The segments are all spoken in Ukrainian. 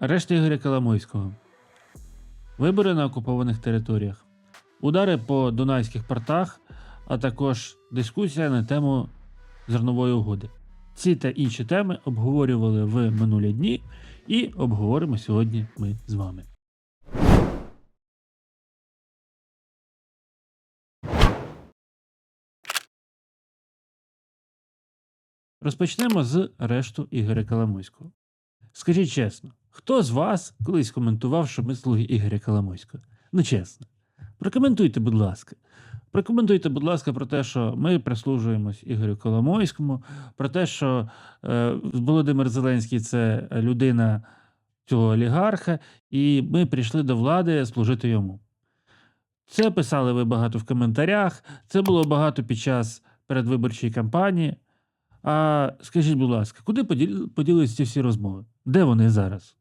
Арешт Ігоря Коломойського. Вибори на окупованих територіях. Удари по дунайських портах, а також дискусія на тему зернової угоди. Ці та інші теми обговорювали в минулі дні і обговоримо сьогодні ми з вами. Розпочнемо з арешту Ігоря Коломойського. Скажіть чесно, хто з вас колись коментував, що ми слуги Ігоря Коломойського? Ну чесно. Прокоментуйте, будь ласка. Прокоментуйте, будь ласка, про те, що ми прислужуємось Ігорю Коломойському, про те, що е, Володимир Зеленський це людина цього олігарха, і ми прийшли до влади служити йому. Це писали ви багато в коментарях, це було багато під час передвиборчої кампанії. А скажіть, будь ласка, куди поділ- поділились ці всі розмови? Де вони зараз?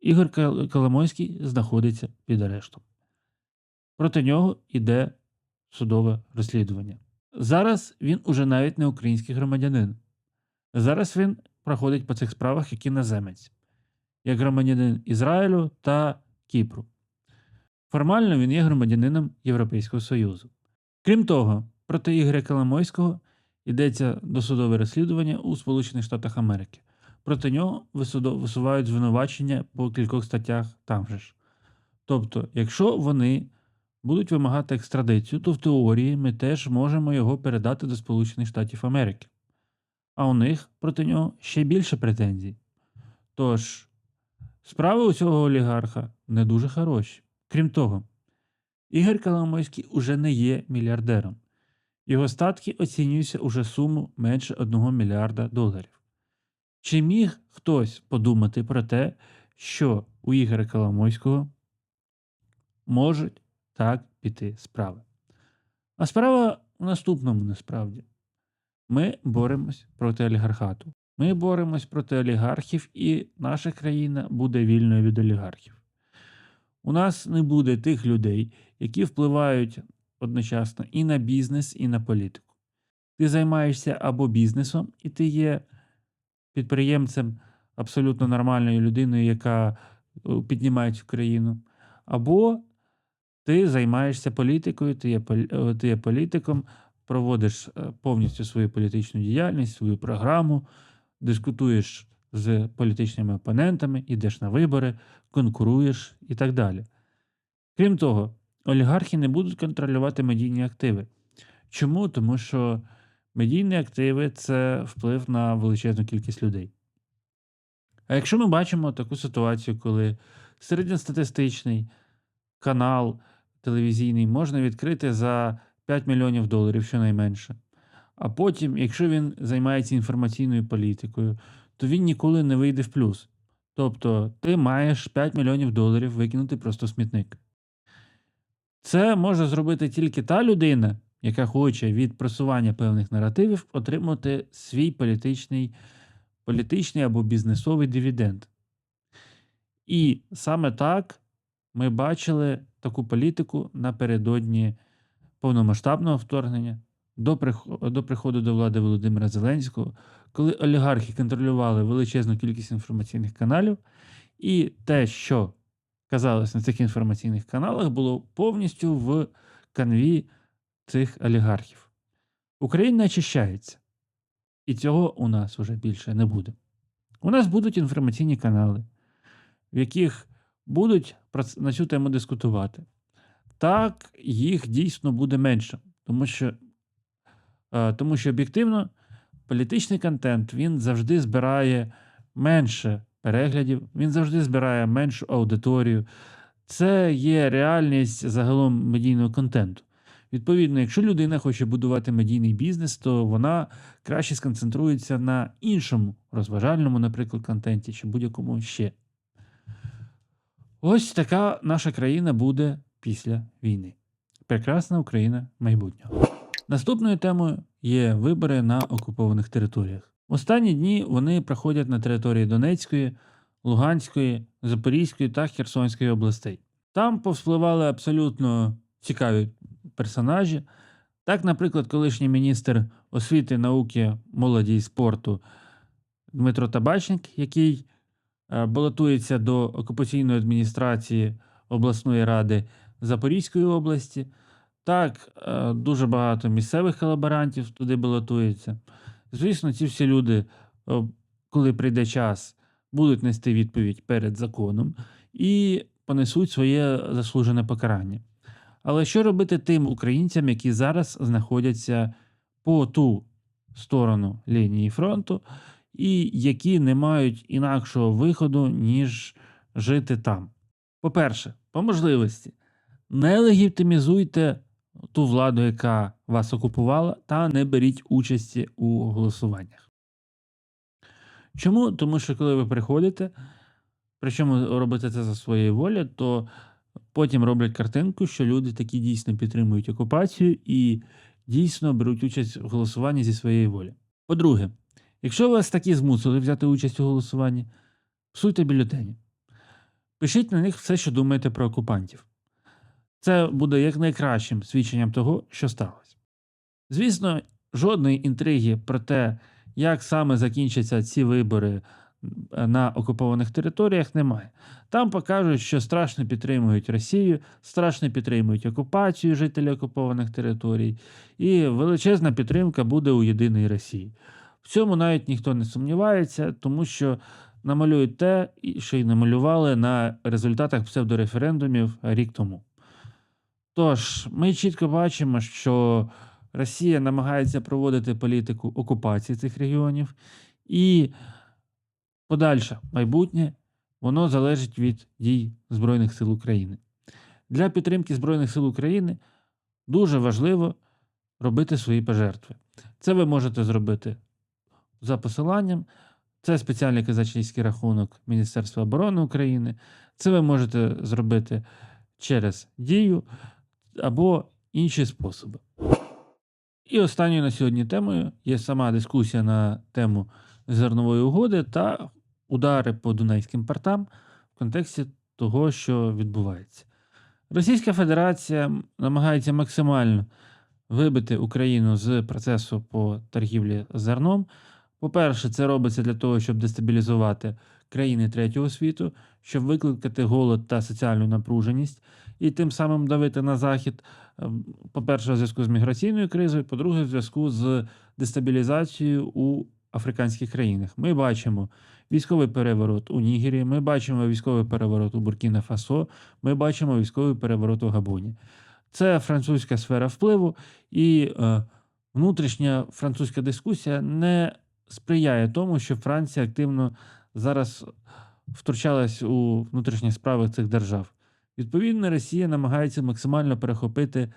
Ігор Кол- Коломойський знаходиться під арештом. Проти нього йде судове розслідування. Зараз він уже навіть не український громадянин. Зараз він проходить по цих справах як іноземець, як громадянин Ізраїлю та Кіпру. Формально він є громадянином Європейського Союзу. Крім того, проти Ігоря Коломойського йдеться досудове розслідування у Сполучених Штатах Америки. Проти нього висувають звинувачення по кількох статтях там же ж. Тобто, якщо вони будуть вимагати екстрадицію, то в теорії ми теж можемо його передати до Сполучених Штатів Америки. А у них проти нього ще більше претензій. Тож, справи у цього олігарха не дуже хороші. Крім того, Ігор Коломойський уже не є мільярдером. Його статки оцінюються уже суму менше 1 мільярда доларів. Чи міг хтось подумати про те, що у Ігоря Коломойського можуть так піти справи? А справа в наступному насправді. Ми боремось проти олігархату. Ми боремось проти олігархів, і наша країна буде вільною від олігархів. У нас не буде тих людей, які впливають одночасно і на бізнес, і на політику. Ти займаєшся або бізнесом, і ти є підприємцем абсолютно нормальною людиною, яка е, піднімає цю країну, або ти займаєшся політикою, ти є, е, ти є політиком, проводиш е, повністю свою політичну діяльність, свою програму, дискутуєш з політичними опонентами, йдеш на вибори, конкуруєш і так далі. Крім того, олігархи не будуть контролювати медійні активи. Чому? Тому що медійні активи це вплив на величезну кількість людей. А якщо ми бачимо таку ситуацію, коли середньостатистичний канал телевізійний можна відкрити за 5 мільйонів доларів щонайменше, а потім, якщо він займається інформаційною політикою, то він ніколи не вийде в плюс. Тобто ти маєш 5 мільйонів доларів викинути просто в смітник. Це може зробити тільки та людина, яка хоче від просування певних наративів отримати свій політичний, політичний або бізнесовий дивіденд. І саме так ми бачили таку політику напередодні повномасштабного вторгнення до, прихо- до приходу до влади Володимира Зеленського, коли олігархи контролювали величезну кількість інформаційних каналів, і те, що казалось на цих інформаційних каналах, було повністю в канві цих олігархів. Україна очищається, і цього у нас уже більше не буде. У нас будуть інформаційні канали, в яких будуть на цю тему дискутувати. Так, їх дійсно буде менше, тому що, е, тому що об'єктивно політичний контент він завжди збирає менше переглядів, він завжди збирає меншу аудиторію. Це є реальність загалом медійного контенту. Відповідно, якщо людина хоче будувати медійний бізнес, то вона краще сконцентрується на іншому розважальному, наприклад, контенті чи будь-якому ще. Ось така наша країна буде після війни. Прекрасна Україна майбутнього. Наступною темою є вибори на окупованих територіях. Останні дні вони проходять на території Донецької, Луганської, Запорізької та Херсонської областей. Там повспливали абсолютно цікаві персонажі. Так, наприклад, колишній міністр освіти, науки, молоді і спорту Дмитро Табачник, який е, балотується до окупаційної адміністрації обласної ради Запорізької області. Так, е, дуже багато місцевих колаборантів туди балотується. Звісно, ці всі люди, е, коли прийде час, будуть нести відповідь перед законом і понесуть своє заслужене покарання. Але що робити тим українцям, які зараз знаходяться по ту сторону лінії фронту, і які не мають інакшого виходу, ніж жити там? По-перше, по можливості, не легітимізуйте ту владу, яка вас окупувала, та не беріть участі у голосуваннях. Чому? Тому що коли ви приходите, причому робите це за своєю волі, то потім роблять картинку, що люди такі дійсно підтримують окупацію і дійсно беруть участь в голосуванні зі своєї волі. По-друге, якщо вас такі змусили взяти участь у голосуванні, псуйте бюлетені. Пишіть на них все, що думаєте про окупантів. Це буде як найкращим свідченням того, що сталося. Звісно, жодної інтриги про те, як саме закінчаться ці вибори на окупованих територіях, немає. Там покажуть, що страшно підтримують Росію, страшно підтримують окупацію жителів окупованих територій, і величезна підтримка буде у єдиної Росії. В цьому навіть ніхто не сумнівається, тому що намалюють те, що й намалювали на результатах псевдореферендумів рік тому. Тож, ми чітко бачимо, що Росія намагається проводити політику окупації цих регіонів, і подальше майбутнє воно залежить від дій Збройних сил України. Для підтримки Збройних сил України дуже важливо робити свої пожертви. Це ви можете зробити за посиланням. Це спеціальний казачийський рахунок Міністерства оборони України. Це ви можете зробити через дію або інші способи. І останньою на сьогодні темою є сама дискусія на тему зернової угоди та удари по Дунайським портам в контексті того, що відбувається. Російська Федерація намагається максимально вибити Україну з процесу по торгівлі зерном. По-перше, це робиться для того, щоб дестабілізувати країни третього світу, щоб викликати голод та соціальну напруженість і тим самим давити на захід. ем, По-перше, в зв'язку з міграційною кризою, по-друге, в зв'язку з дестабілізацією у африканських країнах. Ми бачимо військовий переворот у Нігері, ми бачимо військовий переворот у Буркіна Фасо, ми бачимо військовий переворот у Габоні. Це французька сфера впливу, і е, внутрішня французька дискусія не сприяє тому, що Франція активно зараз втручалась у внутрішні справи цих держав. Відповідно, Росія намагається максимально перехопити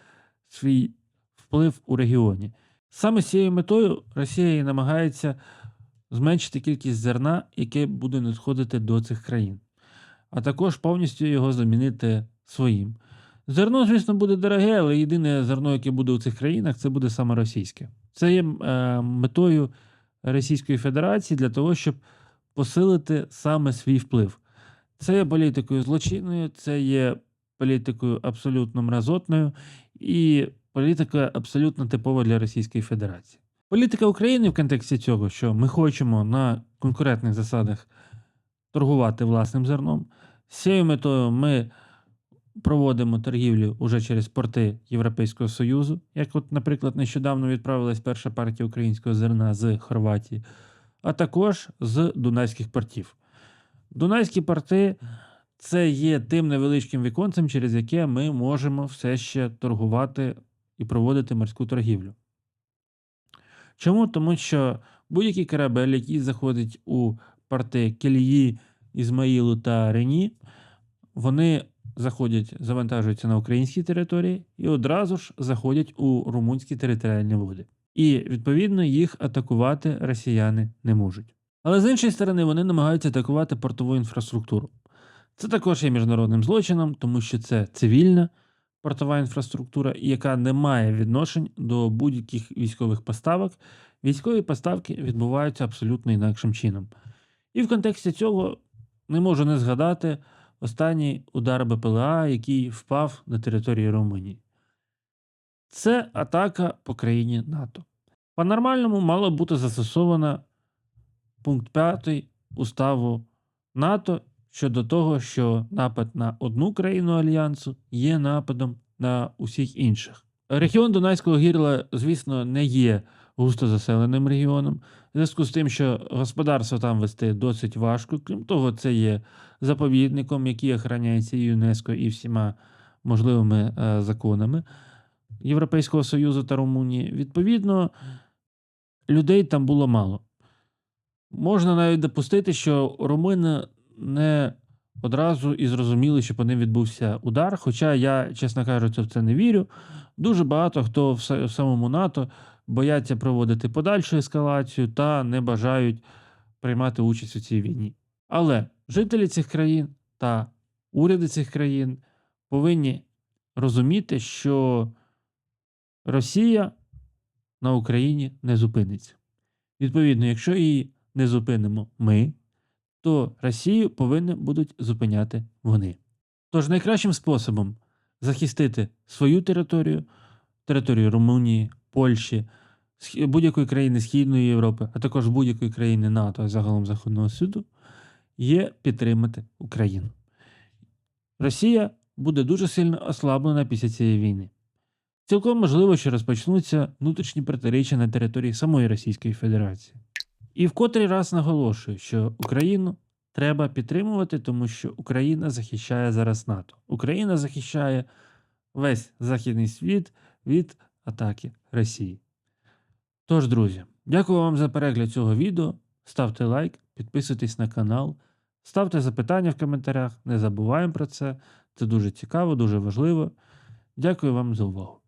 свій вплив у регіоні. Саме з цією метою Росія і намагається зменшити кількість зерна, яке буде надходити до цих країн, а також повністю його замінити своїм. Зерно, звісно, буде дороге, але єдине зерно, яке буде у цих країнах, це буде саме російське. Це є е, метою Російської Федерації для того, щоб посилити саме свій вплив. Це є політикою злочинною, це є політикою абсолютно мразотною і політика абсолютно типова для Російської Федерації. Політика України в контексті цього, що ми хочемо на конкурентних засадах торгувати власним зерном. З цією метою ми проводимо торгівлю уже через порти Європейського Союзу, як, от, наприклад, нещодавно відправилась перша партія українського зерна з Хорватії, а також з Дунайських портів. Дунайські порти це є тим невеличким віконцем, через яке ми можемо все ще торгувати і проводити морську торгівлю. Чому? Тому що будь-який корабель, який заходить у порти Келії, Ізмаїлу та Рені, вони заходять, завантажуються на українській території і одразу ж заходять у румунські територіальні води. І відповідно їх атакувати росіяни не можуть. Але з іншої сторони, вони намагаються атакувати портову інфраструктуру. Це також є міжнародним злочином, тому що це цивільна портова інфраструктура, яка не має відношень до будь-яких військових поставок. Військові поставки відбуваються абсолютно інакшим чином. І в контексті цього не можу не згадати останній удар БПЛА, який впав на території Румунії. Це атака по країні НАТО. По-нормальному мало бути застосовано пункт 5 уставу НАТО щодо того, що напад на одну країну альянсу є нападом на усіх інших. Регіон Дунайського гірла, звісно, не є густо заселеним регіоном. В зв'язку з тим, що господарство там вести досить важко. Крім того, це є заповідником, який охороняється ЮНЕСКО і всіма можливими е, законами Європейського Союзу та Румунії. Відповідно, людей там було мало. Можна навіть допустити, що румуни не одразу і зрозуміли, що по ним відбувся удар. Хоча я, чесно кажучи, в це не вірю. Дуже багато хто в самому НАТО бояться проводити подальшу ескалацію та не бажають приймати участь у цій війні. Але жителі цих країн та уряди цих країн повинні розуміти, що Росія на Україні не зупиниться. Відповідно, якщо її не зупинимо ми, то Росію повинні будуть зупиняти вони. Тож найкращим способом захистити свою територію, територію Румунії, Польщі, будь-якої країни Східної Європи, а також будь-якої країни НАТО, а загалом Західного Світу, є підтримати Україну. Росія буде дуже сильно ослаблена після цієї війни. Цілком можливо, що розпочнуться внутрішні протиріччя на території самої Російської Федерації. І в котрий раз наголошую, що Україну треба підтримувати, тому що Україна захищає зараз НАТО. Україна захищає весь західний світ від атаки Росії. Тож, друзі, дякую вам за перегляд цього відео. Ставте лайк, підписуйтесь на канал, ставте запитання в коментарях. Не забуваємо про це. Це дуже цікаво, дуже важливо. Дякую вам за увагу.